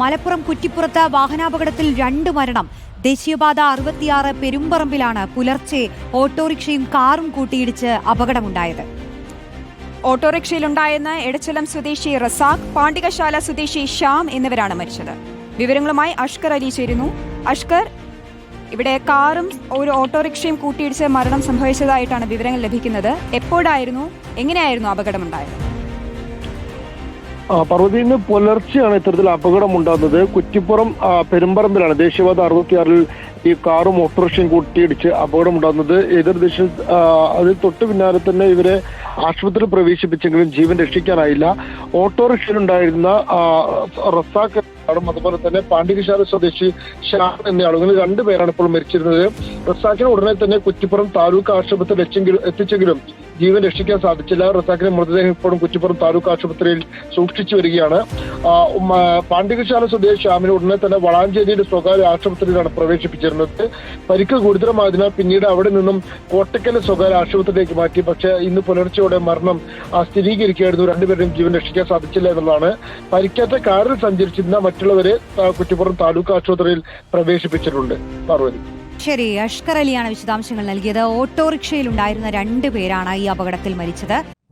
മലപ്പുറം കുറ്റിപ്പുറത്ത് വാഹനാപകടത്തിൽ രണ്ട് മരണം. ദേശീയപാത അറുപത്തിയാറ് പെരുമ്പറമ്പിലാണ് പുലർച്ചെ ഓട്ടോറിക്ഷയും കാറും കൂട്ടിയിടിച്ച് അപകടമുണ്ടായത്. ഓട്ടോറിക്ഷയിലുണ്ടായിരുന്ന എടച്ചലം സ്വദേശി റസാഖ് പാണ്ഡികശാല സ്വദേശി ഷ്യാം എന്നിവരാണ് മരിച്ചത്. വിവരങ്ങളുമായി അഷ്കർ അലി ചേരുന്നു. അഷ്കർ ഇവിടെ കാറും ഒരു ഓട്ടോറിക്ഷയും കൂട്ടിയിടിച്ച് മരണം സംഭവിച്ചതായിട്ടാണ് വിവരങ്ങൾ ലഭിക്കുന്നത്. എപ്പോഴായിരുന്നു എങ്ങനെയായിരുന്നു അപകടമുണ്ടായത്? പർവതി ഇന്ന് പുലർച്ചെയാണ് ഇത്തരത്തിൽ അപകടം ഉണ്ടാകുന്നത് കുറ്റിപ്പുറം പെരുമ്പറമ്പിലാണ്. ദേശീയപാത അറുപത്തിയാറിൽ ഈ കാറും ഓട്ടോറിക്ഷയും കൂട്ടിയിടിച്ച് അപകടം ഉണ്ടാകുന്നത് എതിർ ദിശ അതിൽ തൊട്ട് പിന്നാലെ തന്നെ ഇവരെ ആശുപത്രിയിൽ പ്രവേശിപ്പിച്ചെങ്കിലും ജീവൻ രക്ഷിക്കാനായില്ല. ഓട്ടോറിക്ഷയിലുണ്ടായിരുന്ന റസാഖ് അതുപോലെ തന്നെ പാണ്ഡികശാല സ്വദേശി ഷാൻ എന്നയാളും ഇങ്ങനെ രണ്ടുപേരാണ് ഇപ്പോൾ മരിച്ചിരുന്നത്. റസാഖിനെ ഉടനെ തന്നെ കുറ്റിപ്പുറം താലൂക്ക് ആശുപത്രിയിൽ എത്തിച്ചെങ്കിലും ജീവൻ രക്ഷിക്കാൻ സാധിച്ചില്ല. റസാഖിന്റെ മൃതദേഹം ഇപ്പോഴും കുറ്റിപ്പുറം താലൂക്ക് ആശുപത്രിയിൽ സൂക്ഷിച്ചു വരികയാണ്. പാണ്ടികശാല സ്വദേശി ഷ്യാമിനെ ഉടനെ തന്നെ വളാഞ്ചേരിയിലെ സ്വകാര്യ ആശുപത്രിയിലാണ് പ്രവേശിപ്പിച്ചിരുന്നത്. പരിക്ക് ഗുരുതരമായതിനാൽ പിന്നീട് അവിടെ നിന്നും കോട്ടക്കലെ സ്വകാര്യ ആശുപത്രിയിലേക്ക് മാറ്റി. പക്ഷേ ഇന്ന് പുലർച്ചെയോടെ മരണം സ്ഥിരീകരിക്കുകയായിരുന്നു. രണ്ടുപേരുടെയും ജീവൻ രക്ഷിക്കാൻ സാധിച്ചില്ല എന്നുള്ളതാണ്. പരിക്കേറ്റ കാറിൽ സഞ്ചരിച്ചിരുന്ന മറ്റുള്ളവരെ കുറ്റിപ്പുറം താലൂക്ക് ആശുപത്രിയിൽ പ്രവേശിപ്പിച്ചിട്ടുണ്ട്. പാർവതി. ശരി അഷ്കർ അലിയാണ് വിശദാംശങ്ങൾ നൽകിയത്. ഓട്ടോറിക്ഷയിലുണ്ടായിരുന്ന രണ്ട് പേരാണ് ഈ അപകടത്തിൽ മരിച്ചത്.